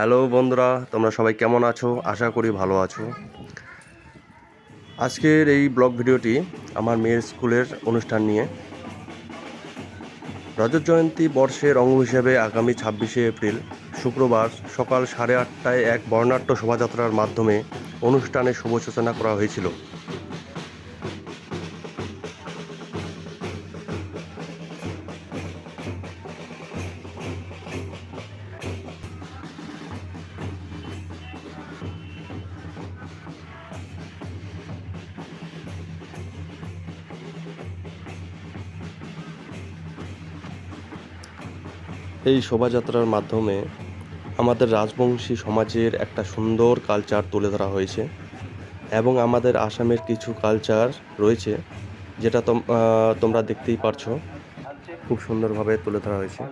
Hello বন্ধুরা, তোমরা সবাই কেমন আছো? আশা করি ভালো আছো। আজকের এই ব্লগ ভিডিওটি আমার মেয়ের স্কুলের অনুষ্ঠান নিয়ে। রজত জয়ন্তী বর্ষের অঙ্গ হিসেবে আগামী ছাব্বিশে এপ্রিল, শুক্রবার সকাল সাড়ে আটটায় এক বর্ণাঢ্য শোভাযাত্রার মাধ্যমে অনুষ্ঠানের শুভ সূচনা করা হয়েছিল। এই শোভাযাত্রার মাধ্যমে আমাদের রাজবংশী সমাজের একটা সুন্দর কালচার তুলে ধরা হয়েছে এবং আমাদের আসামের কিছু কালচার রয়েছে যেটা তোম- তোমরা দেখতেই পারছ। খুব সুন্দরভাবে তুলে ধরা হয়েছে।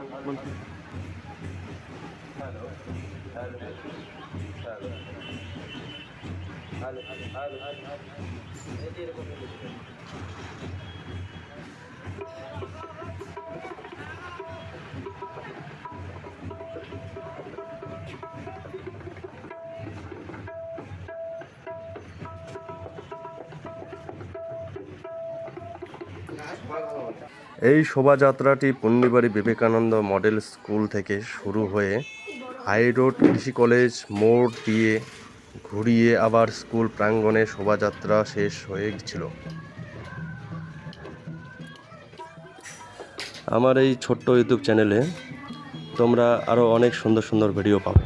এই শোভাযাত্রাটি পূর্ণিবাড়ি বিবেকানন্দ মডেল স্কুল থেকে শুরু হয়ে হাই রোড কৃষি কলেজ মোড় দিয়ে ঘুরিয়ে আবার স্কুল প্রাঙ্গণে শোভাযাত্রা শেষ হয়ে গেছিল। আমার এই ছোট্ট ইউটিউব চ্যানেলে তোমরা আরও অনেক সুন্দর সুন্দর ভিডিও পাবে।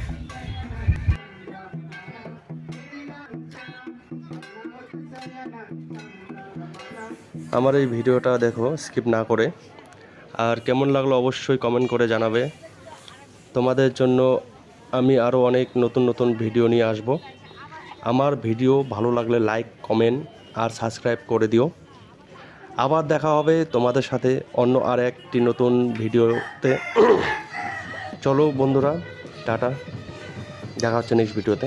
আমার এই ভিডিওটা দেখো স্কিপ না করে। আর কেমন লাগল অবশ্যই কমেন্ট করে জানাবে। তোমাদের জন্য আমি আরও অনেক নতুন নতুন ভিডিও নিয়ে আসব। আমার ভিডিও ভালো লাগলে লাইক কমেন্ট আর সাবস্ক্রাইব করে দিও। আবার দেখা হবে তোমাদের সাথে অন্য আর একটি নতুন ভিডিওতে। চলো বন্ধুরা, টাটা। দেখা হচ্ছে নেক্সট ভিডিওতে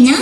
என்ன